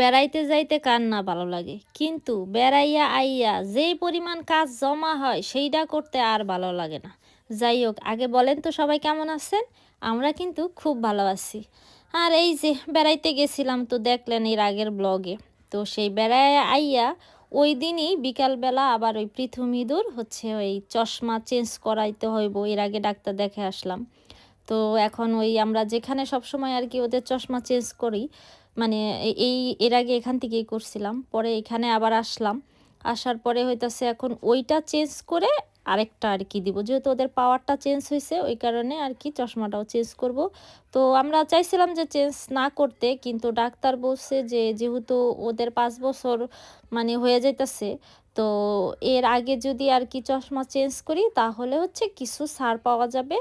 বেড়াইতে যাইতে কার না ভালো লাগে। কিন্তু বেড়াইয়া আইয়া যেই পরিমাণ কাজ জমা হয় সেইটা করতে আর ভালো লাগে না। যাই হোক, আগে বলেন তো সবাই কেমন আছেন? আমরা কিন্তু খুব ভালো আছি। আর এই যে বেড়াইতে গেছিলাম তো দেখলেন এর আগের ব্লগে। তো সেই বেড়ায় আইয়া ওই দিনই বিকালবেলা আবার ওই পৃথু ইঁদুর হচ্ছে ওই চশমা চেঞ্জ করাইতে হইব, এর আগে ডাক্তার দেখে আসলাম। তো এখন ওই আমরা যেখানে সবসময় আর কি ওদের চশমা চেঞ্জ করি মানে এই এর আগে এখান থেকেই করছিলাম পরে এখানে আবার আসলাম। আসার পরে হইতাছে এখন ওইটা চেঞ্জ করে আরেকটা আর কি দিব। যেহেতু ওদের পাওয়ারটা চেঞ্জ হয়েছে ওই কারণে আর কি চশমাটাও চেঞ্জ করব। তো আমরা চাইছিলাম যে চেঞ্জ না করতে, কিন্তু ডাক্তার বলছে যে যেহেতু ওদের পাঁচ বছর মানে হয়ে যাইতেছে, তো এর আগে যদি আর কি চশমা চেঞ্জ করি, তাহলে হচ্ছে কিছু সার পাওয়া যাবে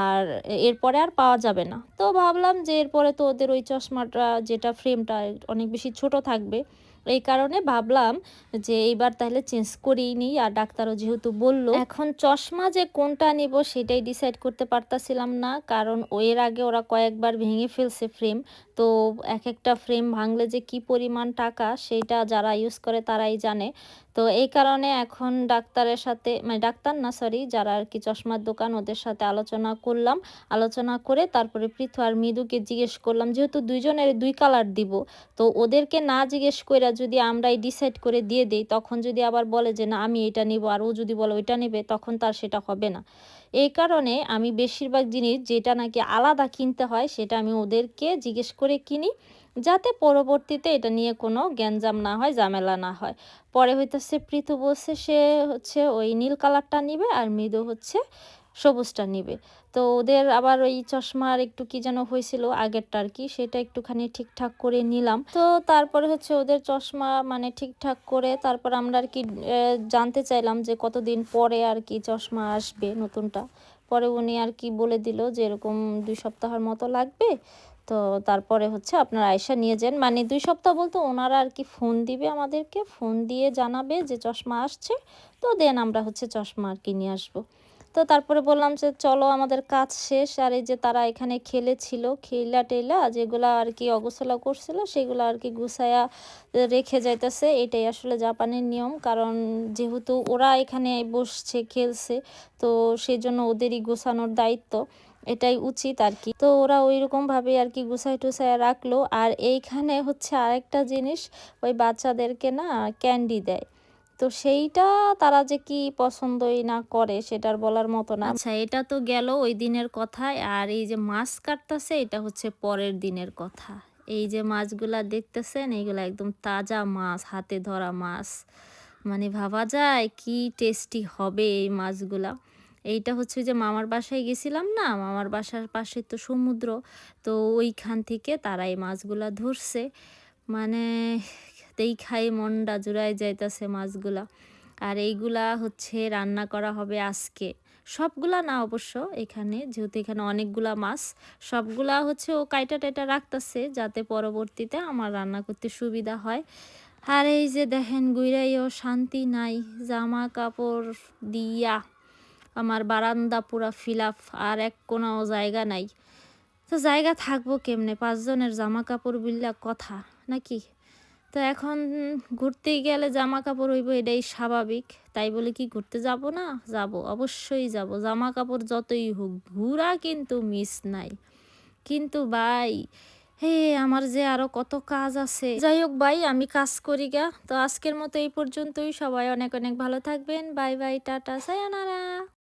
আর এরপরে আর পাওয়া যাবে না। তো ভাবলাম যে এরপরে তো ওদের ওই চশমাটা, যেটা ফ্রেমটা অনেক বেশি ছোট থাকবে এই কারণে ভাবলাম যে এইবার তাহলে চেঞ্জ করেই নিই। আর ডাক্তারও যেহেতু বলল, এখন চশমা যে কোনটা নিব সেটাই ডিসাইড করতে পারতাছিলাম না। কারণ এর আগে ওরা কয়েকবার ভেঙে ফেলছে ফ্রেম তো এক একটা ফ্রেম ভাঙলে যে কি পরিমাণ টাকা সেটা যারা ইউজ করে তারাই জানে। তো এই কারণে এখন ডাক্তারের সাথে মানে ডাক্তার না সরি যারা আর কি চশমার দোকান, ওদের সাথে আলোচনা করলাম। আলোচনা করে তারপরে পৃথু আর মৃদুকে জিজ্ঞেস করলাম, যেহেতু দুইজনের দুই কালার দিব, তো ওদেরকে না জিজ্ঞেস করে যদি আমরাই ডিসাইড করে দিয়ে দিই, তখন যদি আবার বলে যে, না, আমি এটা নিব, আর ও যদি বলে ওইটা নেবে, তখন তার সেটা হবে না। এই কারণে আমি বেশিরভাগ জিনিস যেটা নাকি আলাদা কিনতে হয়, সেটা আমি ওদেরকে জিজ্ঞেস করে কিনি, যাতে পরবর্তীতে এটা নিয়ে কোনো গ্যাঞ্জাম না হয়, ঝামেলা না হয়। পরে হইতেছে পৃথু বলছে সে হচ্ছে ওই নীল কালারটা নিবে আর মৃদু হচ্ছে সবুজটা নিবে। তো ওদের আবার ওই চশমার একটু কি যেন হয়েছিল আগেরটা আর কি, সেটা একটুখানি ঠিকঠাক করে নিলাম। তো তারপরে হচ্ছে ওদের চশমা মানে ঠিকঠাক করে তারপর আমরা আর কি জানতে চাইলাম যে কতদিন পরে আর কি চশমা আসবে নতুনটা। পরে উনি আর কি বলে দিল যে এরকম দুই সপ্তাহের মতো লাগবে। তো তারপরে হচ্ছে আপনার আয়সা নিয়ে যান। মানে দুই সপ্তাহ বলতে ওনারা আর কি ফোন দিবে আমাদেরকে ফোন দিয়ে জানাবে যে চশমা আসছে। তো দেন আমরা হচ্ছে চশমা আর কি নিয়ে আসব। তো তারপরে বললাম যে, চলো আমাদের কাজ শেষ। আর এই যে তারা এখানে খেলেছিল খেলা টেলা যেগুলো আর কি অগোছলা করছিল, সেগুলো আর কি গুছায়া রেখে যাইতেছে। এটাই আসলে জাপানের নিয়ম। কারণ যেহেতু ওরা এখানে বসছে, খেলছে, তো সেই জন্য ওদেরই গোছানোর দায়িত্ব। এটাই উচিত আর কি। তো ওরা ওই রকমভাবে আর কি গুছাই টুসাই রাখল। আর এইখানে হচ্ছে আরেকটা জিনিস, ওই বাচ্চাদেরকে না ক্যান্ডি দেয়। তো সেইটা তারা যে কি পছন্দই না করে সেটার বলার মতো না। আচ্ছা এটা তো গেল ওই দিনের কথায়, আর এই যে মাছ কাটতেছে, এটা হচ্ছে পরের দিনের কথা। এই যে মাছগুলা দেখতেছেন, এইগুলা একদম তাজা মাছ, হাতে ধরা মাছ। মানে ভাবা যায় কি টেস্টি হবে এই মাছগুলা। এইটা হচ্ছে যে মামার বাসায় গেছিলাম না, মামার বাসার পাশে তো সমুদ্র, তো ওইখান থেকে তারা এই মাছগুলা ধরছে। মানে দেখতেই খাই, মনটা জুড়াই যাইতেছে মাছগুলা। আর এইগুলা হচ্ছে রান্না করা হবে আজকে। সবগুলা না অবশ্য এখানে, যেহেতু এখানে অনেকগুলা মাছ। সবগুলা হচ্ছে ও কাইটা টাইটা রাখতেছে যাতে পরবর্তীতে আমার রান্না করতে সুবিধা হয়। আর এই যে দেখেন গুইরাইও শান্তি নাই জামা কাপড় দিয়া আমার বারান্দা পুরা ফিল আর এক কোনো জায়গা নাই। তো জায়গা থাকব কেমনে? পাঁচজনের জামা কাপড় বিল্লা কথা, নাকি? তো এখন ঘুরতে গেলে জামা কাপড় হইব এটাই স্বাভাবিক। তাই বলে কি ঘুরতে যাব না? যাব, অবশ্যই যাব। জামা কাপড় যতই হোক, ঘুরা কিন্তু মিস নাই। কিন্তু ভাই, হে, আমার যে আরও কত কাজ আছে। যাই হোক ভাই, আমি কাজ করি গা। তো আজকের মতো এই পর্যন্তই। সবাই অনেক অনেক ভালো থাকবেন। Bye bye, tata, sayonara.